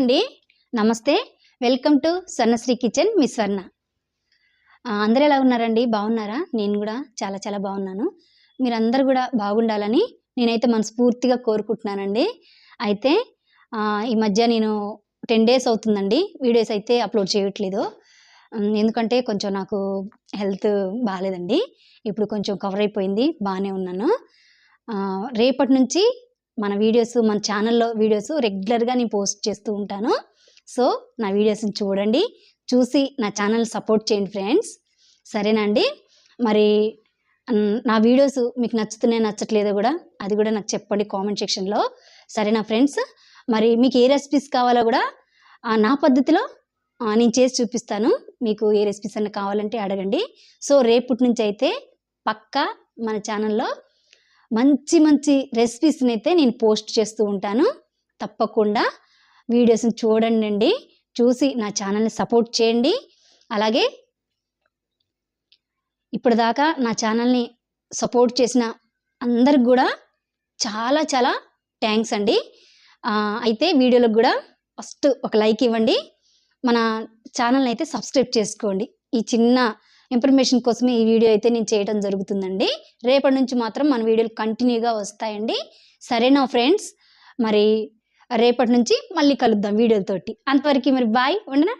అండి. నమస్తే. Welcome to Swarnasri kitchen. మీ స్వర్ణ అందరూ ఎలా ఉన్నారండి? బాగున్నారా? నేను కూడా చాలా చాలా బాగున్నాను. మీరందరూ కూడా బాగుండాలని నేనైతే మనస్ఫూర్తిగా కోరుకుంటున్నానండి. అయితే ఈ మధ్య నేను టెన్ డేస్ అవుతుందండి. వీడియోస్ అయితే అప్లోడ్ చేయట్లేదు. ఎందుకంటే కొంచెం నాకు హెల్త్ బాగాలేదండి. ఇప్పుడు కొంచెం కవర్ అయిపోయింది. బాగానే ఉన్నాను. రేపటి నుంచి మన వీడియోస్ మన ఛానల్లో వీడియోస్ రెగ్యులర్గా నేను పోస్ట్ చేస్తూ ఉంటాను. సో నా వీడియోస్ని చూడండి. చూసి నా ఛానల్ సపోర్ట్ చేయండి ఫ్రెండ్స్. సరేనా అండి మరి నా వీడియోస్ మీకు నచ్చుతున్నాయి నచ్చట్లేదో కూడా అది కూడా నాకు చెప్పండి కామెంట్ సెక్షన్లో. సరేనా ఫ్రెండ్స్? మరి మీకు ఏ రెసిపీస్ కావాలో కూడా నా పద్ధతిలో నేను చేసి చూపిస్తాను. మీకు ఏ రెసిపీస్ అన్న కావాలంటే అడగండి. సో రేపటి నుంచి అయితే పక్కా మన ఛానల్లో మంచి మంచి రెసిపీస్ని అయితే నేను పోస్ట్ చేస్తూ ఉంటాను. తప్పకుండా వీడియోస్ని చూడండి అండి చూసి నా ఛానల్ని సపోర్ట్ చేయండి. అలాగే ఇప్పటిదాకా నా ఛానల్ని సపోర్ట్ చేసిన అందరికి కూడా చాలా చాలా థ్యాంక్స్ అండి. అయితే వీడియోలకు కూడా ఫస్ట్ ఒక లైక్ ఇవ్వండి. మన ఛానల్ని అయితే సబ్స్క్రైబ్ చేసుకోండి. ఈ చిన్న ఇన్ఫర్మేషన్ కోసమే ఈ వీడియో అయితే నేను చేయడం జరుగుతుందండి. రేపటి నుంచి మాత్రం మన వీడియోలు కంటిన్యూగా వస్తాయండి. సరేనా ఫ్రెండ్స్? మరి రేపటి నుంచి మళ్ళీ కలుద్దాం వీడియోలతోటి. అంతవరకు మరి బాయ్ ఉండనా